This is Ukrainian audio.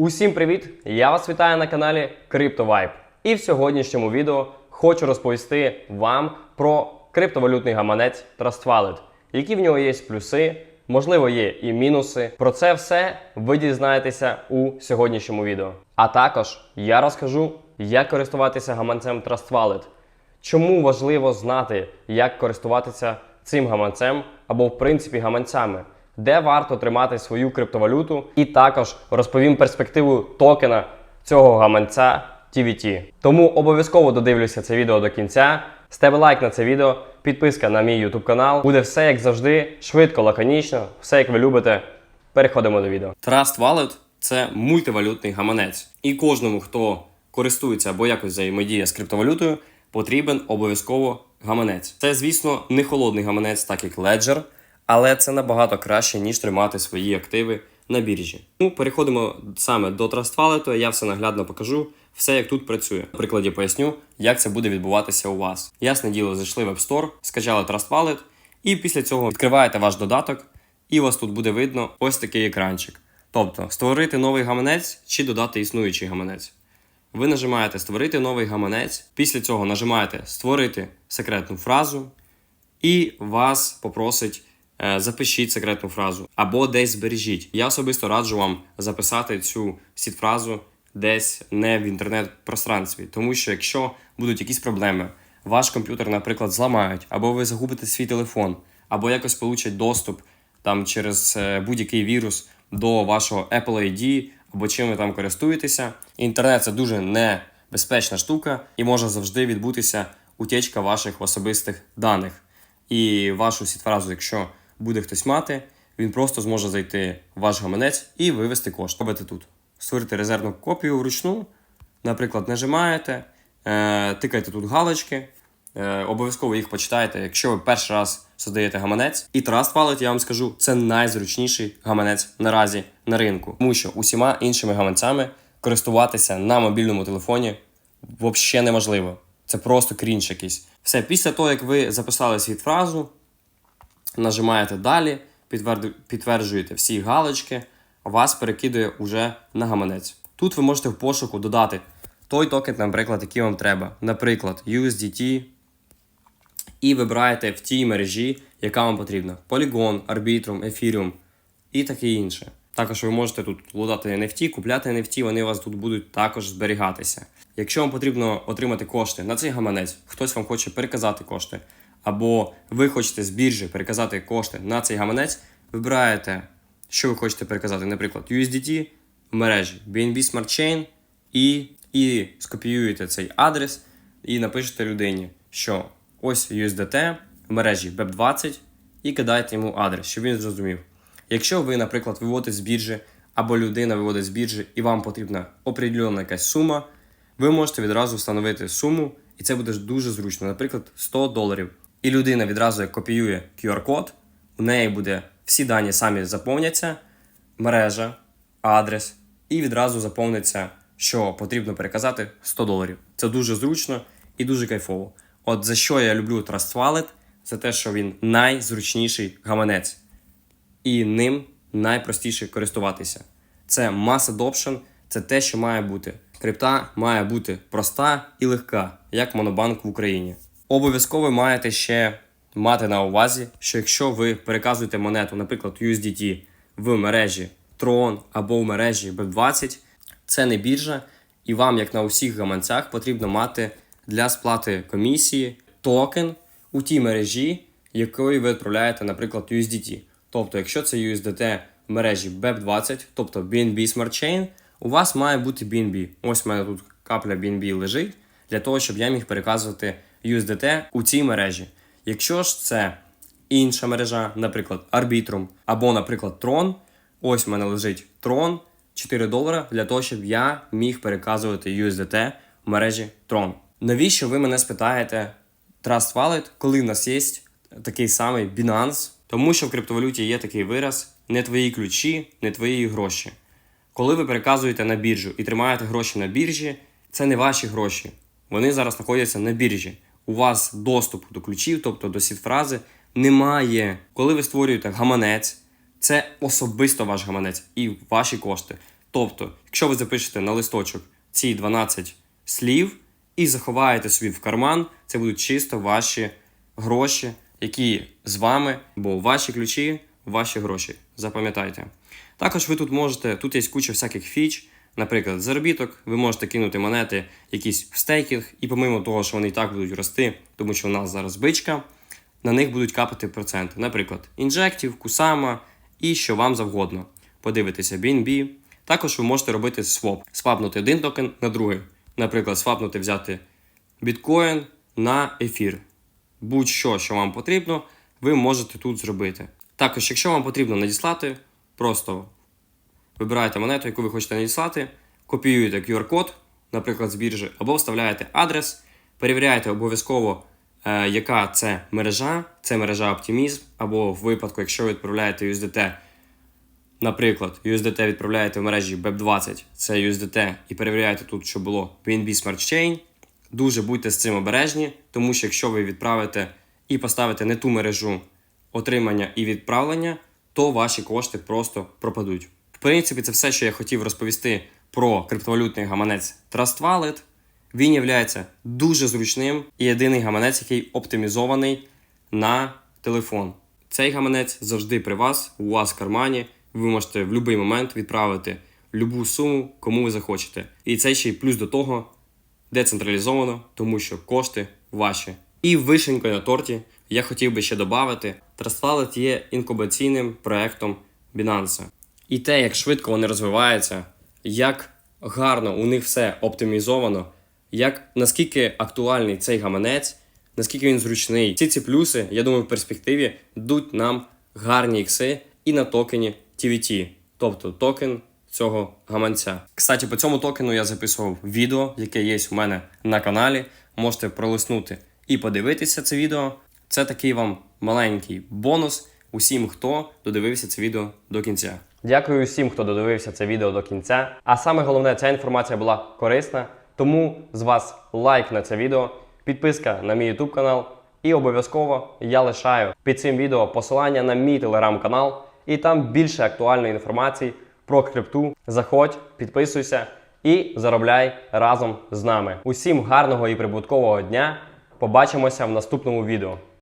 Усім привіт! Я вас вітаю на каналі CryptoVibe. І в сьогоднішньому відео хочу розповісти вам про криптовалютний гаманець Trust Wallet, які в нього є плюси, можливо, є і мінуси. Про це все ви дізнаєтеся у сьогоднішньому відео. А також я розкажу, як користуватися гаманцем Trust Wallet, чому важливо знати, як користуватися цим гаманцем або в принципі гаманцями, де варто тримати свою криптовалюту, і також розповім перспективу токена цього гаманця TVT. Тому обов'язково додивлюся це відео до кінця. Ставте лайк на це відео, підписка на мій YouTube канал. Буде все як завжди, швидко, лаконічно, все як ви любите. Переходимо до відео. Trust Wallet – це мультивалютний гаманець. І кожному, хто користується або якось взаємодіє з криптовалютою, потрібен обов'язково гаманець. Це, звісно, не холодний гаманець, так як Ledger, але це набагато краще, ніж тримати свої активи на біржі. Ну, переходимо саме до Trust Wallet, я все наглядно покажу, все як тут працює. На прикладі поясню, як це буде відбуватися у вас. Ясне діло, зайшли в App Store, скачали Trust Wallet, і після цього відкриваєте ваш додаток, і у вас тут буде видно ось такий екранчик. Тобто створити новий гаманець чи додати існуючий гаманець. Ви нажимаєте Створити новий гаманець. Після цього нажимаєте Створити секретну фразу, і вас попросить запишіть секретну фразу або десь збережіть. Я особисто раджу вам записати цю сід-фразу десь не в інтернет-пространстві, тому що якщо будуть якісь проблеми, ваш комп'ютер, наприклад, зламають, або ви загубите свій телефон, або якось получать доступ там через е, будь-який вірус до вашого Apple ID, або чим ви там користуєтеся. Інтернет це дуже небезпечна штука, і може завжди відбутися утечка ваших особистих даних. І вашу сітфразу, якщо буде хтось мати, він просто зможе зайти в ваш гаманець і вивести кошти. Робите тут. Створити резервну копію вручну. Наприклад, нажимаєте, е, тикаєте тут галочки, е, обов'язково їх почитаєте, якщо ви перший раз создаєте гаманець. І Trust Wallet, я вам скажу, це найзручніший гаманець наразі на ринку. Тому що усіма іншими гаманцями користуватися на мобільному телефоні взагалі неможливо. Це просто крінж якийсь. Все, після того, як ви записали свій фразу, нажимаєте далі, підтверджуєте всі галочки, вас перекидує уже на гаманець. Тут ви можете в пошуку додати той токен, наприклад, який вам треба. Наприклад, USDT, і вибираєте в тій мережі, яка вам потрібна: Polygon, Arbitrum, Ethereum і таке інше. Також ви можете тут лутати NFT, купляти NFT, вони у вас тут будуть також зберігатися. Якщо вам потрібно отримати кошти на цей гаманець, хтось вам хоче переказати кошти, або ви хочете з біржі переказати кошти на цей гаманець, вибираєте, що ви хочете переказати, наприклад, USDT в мережі BNB Smart Chain і, і скопіюєте цей адрес і напишете людині, що ось USDT в мережі BEP20 і кидаєте йому адрес, щоб він зрозумів. Якщо ви, наприклад, виводите з біржі, або людина виводить з біржі, і вам потрібна определена якась сума, ви можете відразу встановити суму, і це буде дуже зручно, наприклад, 100 доларів. І людина відразу як копіює QR-код, у неї буде всі дані самі заповняться, мережа, адрес, і відразу заповниться, що потрібно переказати 100 доларів. Це дуже зручно і дуже кайфово. От за що я люблю Trust Wallet, це те, що він найзручніший гаманець і ним найпростіше користуватися. Це Mass Adoption, це те, що має бути. Крипта має бути проста і легка, як монобанк в Україні. Обов'язково маєте ще мати на увазі, що якщо ви переказуєте монету, наприклад, USDT в мережі Tron або в мережі BEP20, це не біржа, і вам, як на усіх гаманцях, потрібно мати для сплати комісії токен у тій мережі, якою ви відправляєте, наприклад, USDT. Тобто, якщо це USDT в мережі BEP20, тобто BNB Smart Chain, у вас має бути BNB. Ось у мене тут капля BNB лежить для того, щоб я міг переказувати USDT у цій мережі. Якщо ж це інша мережа, наприклад, Arbitrum або, наприклад, Tron, ось в мене лежить Tron 4 долара для того, щоб я міг переказувати USDT в мережі Tron. Навіщо ви мене спитаєте Trust Wallet, коли в нас є такий самий Binance? Тому що в криптовалюті є такий вираз: не твої ключі, не твої гроші. Коли ви переказуєте на біржу і тримаєте гроші на біржі, це не ваші гроші. Вони зараз знаходяться на біржі. У вас доступу до ключів, тобто до сід-фрази, немає. Коли ви створюєте гаманець, це особисто ваш гаманець і ваші кошти. Тобто, якщо ви запишете на листочок ці 12 слів і заховаєте собі в карман, це будуть чисто ваші гроші, які з вами, бо ваші ключі, ваші гроші. Запам'ятайте. Також ви тут можете, тут є куча всяких фіч, наприклад, заробіток, ви можете кинути монети якісь в стейкінг, і помимо того, що вони і так будуть рости, тому що у нас зараз бичка, на них будуть капати проценти. Наприклад, інжектів, кусама і що вам завгодно. Подивитися BNB. Також ви можете робити своп, свапнути один токен на другий. Наприклад, свапнути взяти біткоін на ефір. Будь-що, що вам потрібно, ви можете тут зробити. Також, якщо вам потрібно надіслати, просто вибираєте монету, яку ви хочете надіслати, копіюєте QR-код, наприклад, з біржі, або вставляєте адрес, перевіряєте обов'язково, е, яка це мережа, це мережа Optimism, або в випадку, якщо ви відправляєте USDT, наприклад, USDT відправляєте в мережі BEP20, це USDT, і перевіряєте тут, що було BNB Smart Chain. Дуже будьте з цим обережні, тому що якщо ви відправите і поставите не ту мережу отримання і відправлення, то ваші кошти просто пропадуть. В принципі, це все, що я хотів розповісти про криптовалютний гаманець Trust Wallet. Він є дуже зручним і єдиний гаманець, який оптимізований на телефон. Цей гаманець завжди при вас, у вас в кармані. Ви можете в будь-який момент відправити любу суму, кому ви захочете. І це ще й плюс до того децентралізовано, тому що кошти ваші. І вишенькою на торті я хотів би ще додати: Trust Wallet є інкубаційним проектом Binance. І те, як швидко вони розвиваються, як гарно у них все оптимізовано, як наскільки актуальний цей гаманець, наскільки він зручний. Всі ці плюси, я думаю, в перспективі дадуть нам гарні ікси і на токені TVT, тобто токен цього гаманця. Кстати, по цьому токену я записував відео, яке є у мене на каналі. Можете пролиснути і подивитися це відео. Це такий вам маленький бонус усім, хто додивився це відео до кінця. Дякую усім, хто додивився це відео до кінця. А саме головне, ця інформація була корисна. Тому з вас лайк на це відео, підписка на мій YouTube канал. І обов'язково я лишаю під цим відео посилання на мій телеграм-канал, і там більше актуальної інформації про крипту. Заходь, підписуйся і заробляй разом з нами. Усім гарного і прибуткового дня! Побачимося в наступному відео.